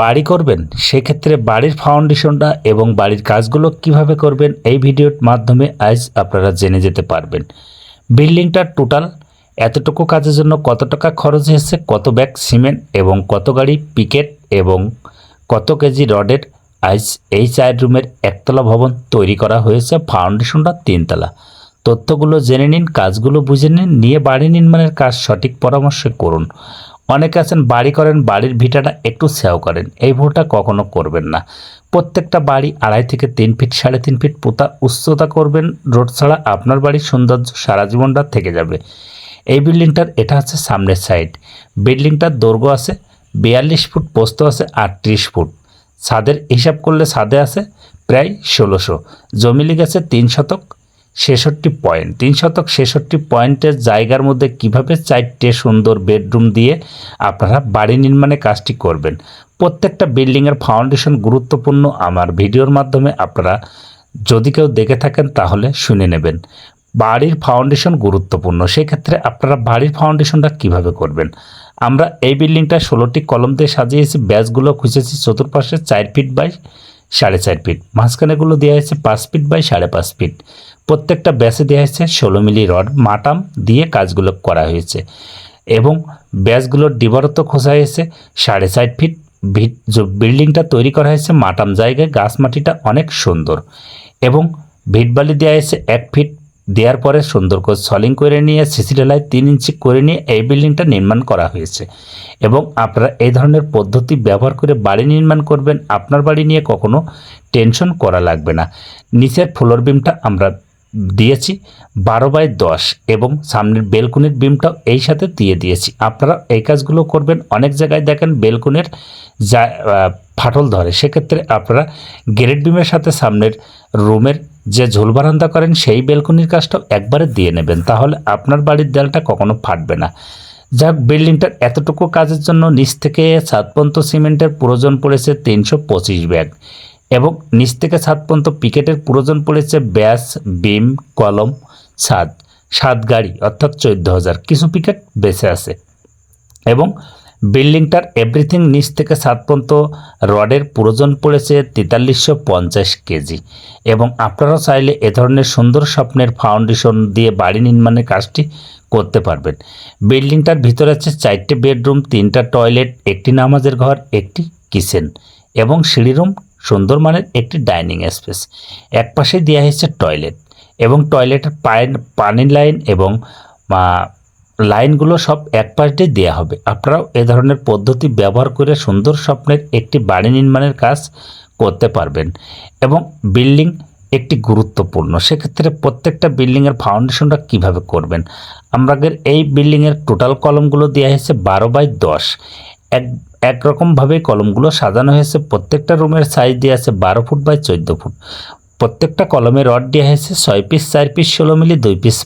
বাড়ি করবেন, সেক্ষেত্রে বাড়ির ফাউন্ডেশনটা এবং বাড়ির কাজগুলো কীভাবে করবেন এই ভিডিওর মাধ্যমে আজ আপনারা জেনে যেতে পারবেন। বিল্ডিংটার টোটাল এতটুকু কাজের জন্য কত টাকা খরচ হয়েছে, কত ব্যাগ সিমেন্ট এবং কত গাড়ি পিকেট এবং কত কেজি রডের, আজ এই চার রুমের একতলা ভবন তৈরি করা হয়েছে ফাউন্ডেশনটা তিনতলা। তথ্যগুলো জেনে নিন, কাজগুলো বুঝে নিন, নিয়ে বাড়ি নির্মাণের কাজ সঠিক পরামর্শ করুন। অনেকে আছেন, বাড়ি করেন, বাড়ির ভিটাটা একটু সেও করেন। এই ভুলটা কখনো করবেন না। প্রত্যেকটা বাড়ি আড়াই থেকে তিন ফিট, সাড়ে তিন ফিট পোতা উচ্চতা করবেন। রোড ছাড়া আপনার বাড়ির সৌন্দর্য সারা জীবনটা থেকে যাবে। এই বিল্ডিংটার, এটা হচ্ছে সামনের সাইড। বিল্ডিংটার দৈর্ঘ্য আছে বিয়াল্লিশ ফুট, পোস্ত আছে আটত্রিশ ফুট। ছাদের হিসাব করলে ছাদে আছে প্রায় ষোলোশো। জমি লিগ আছে তিন শতক। ছেষট্টি পয়েন্ট। তিন শতক ছেষট্টি পয়েন্টের জায়গার মধ্যে কীভাবে চারটে সুন্দর বেডরুম দিয়ে আপনারা বাড়ি নির্মাণে কাজটি করবেন? প্রত্যেকটা বিল্ডিংয়ের ফাউন্ডেশন গুরুত্বপূর্ণ। আমার ভিডিওর মাধ্যমে আপনারা যদি কেউ দেখে থাকেন তাহলে শুনে নেবেন। বাড়ির ফাউন্ডেশন গুরুত্বপূর্ণ। সেক্ষেত্রে আপনারা বাড়ির ফাউন্ডেশনটা কীভাবে করবেন? আমরা এই বিল্ডিংটা ষোলোটি কলম দিয়ে সাজিয়েছি। ব্যাচগুলো খুঁজেছি চতুর্পাশে চার ফিট বাই সাড়ে চার ফিট। মাঝখানেগুলো দেওয়া হয়েছে পাঁচ ফিট বাই সাড়ে পাঁচ ফিট। প্রত্যেকটা ব্যাসে দেওয়া হয়েছে ষোলো মিলি রড মাটাম দিয়ে কাজগুলো করা হয়েছে এবং ব্যাসগুলোর ডিবারত খোঁজা হয়েছে সাড়ে চার ফিট। বিল্ডিংটা তৈরি করা হয়েছে মাটাম জায়গায়, গাছ মাটিটা অনেক সুন্দর এবং ভিটবালি দেওয়া হয়েছে এক ফিট। দেওয়ার পরে সুন্দর করে সলিং করে নিয়ে, সিসি ঢালাই তিন ইঞ্চি করে নিয়ে এই বিল্ডিংটা নির্মাণ করা হয়েছে। এবং আপনারা এই ধরনের পদ্ধতি ব্যবহার করে বাড়ি নির্মাণ করবেন, আপনার বাড়ি নিয়ে কখনো টেনশন করা লাগবে না। নিচের ফ্লোর বিমটা আমরা দিয়েছি। বারো বাই দশ এবং সামনের বেলকুনির বিমটাও এই সাথে দিয়ে দিয়েছি। আপনারা এই কাজগুলো করবেন। অনেক জায়গায় দেখেন বেলকুনির যা ফাটল ধরে। সেক্ষেত্রে আপনারা গ্রেড বিমের সাথে সামনের রুমের যে ঝোল বারান্দা করেন, সেই বেলকুনির কাজটাও একবারে দিয়ে নেবেন। তাহলে আপনার বাড়ির দেয়ালটা কখনো ফাটবে না। যাক, বিল্ডিংটার এতটুকু কাজের জন্য নিচ থেকে পর্যন্ত সিমেন্টের প্রয়োজন পড়েছে তিনশো পঁচিশ ব্যাগ। এবং নিচ থেকে ছাদ পর্যন্ত পিকেটের প্রয়োজন পড়েছে ব্যাস, বিম, কলম, ছাদ, সাত গাড়ি, অর্থাৎ চোদ্দ হাজার। কিছু পিকেট বেঁচে আছে। এবং বিল্ডিংটার এভরিথিং নিচ থেকে সাত পর্যন্ত রডের প্রয়োজন পড়েছে তেতাল্লিশশো পঞ্চাশ কেজি। এবং আপনারা চাইলে এ ধরনের সুন্দর স্বপ্নের ফাউন্ডেশন দিয়ে বাড়ি নির্মাণের কাজটি করতে পারবেন। বিল্ডিংটার ভিতরে আছে চারটে বেডরুম, তিনটা টয়লেট, একটি নামাজের ঘর, একটি কিচেন এবং সিঁড়ি রুম সুন্দর মানের একটি ডাইনিং স্পেস। এক পাশে দেওয়া হয়েছে টয়লেট এবং টয়লেটের পানির লাইন এবং লাইনগুলো সব এক পাশ দিয়ে দেওয়া হবে। আপনারাও এ ধরনের পদ্ধতি ব্যবহার করে সুন্দর স্বপ্নের একটি বাড়ি নির্মাণের কাজ করতে পারবেন এবং বিল্ডিং একটি গুরুত্বপূর্ণ। সেক্ষেত্রে প্রত্যেকটা বিল্ডিংয়ের ফাউন্ডেশনটা কীভাবে করবেন? আমাদের এই বিল্ডিংয়ের টোটাল কলমগুলো দেওয়া হয়েছে বারো বাই দশ। এক একরকমভাবে কলমগুলো সাজানো হয়েছে। প্রত্যেকটা রুমের সাইজ দিয়ে আছে বারো ফুট বাই চোদ্দ ফুট। প্রত্যেকটা কলমে রড দেওয়া হয়েছে ছয় পিস চার পিস ষোলো মিলি, দুই পিস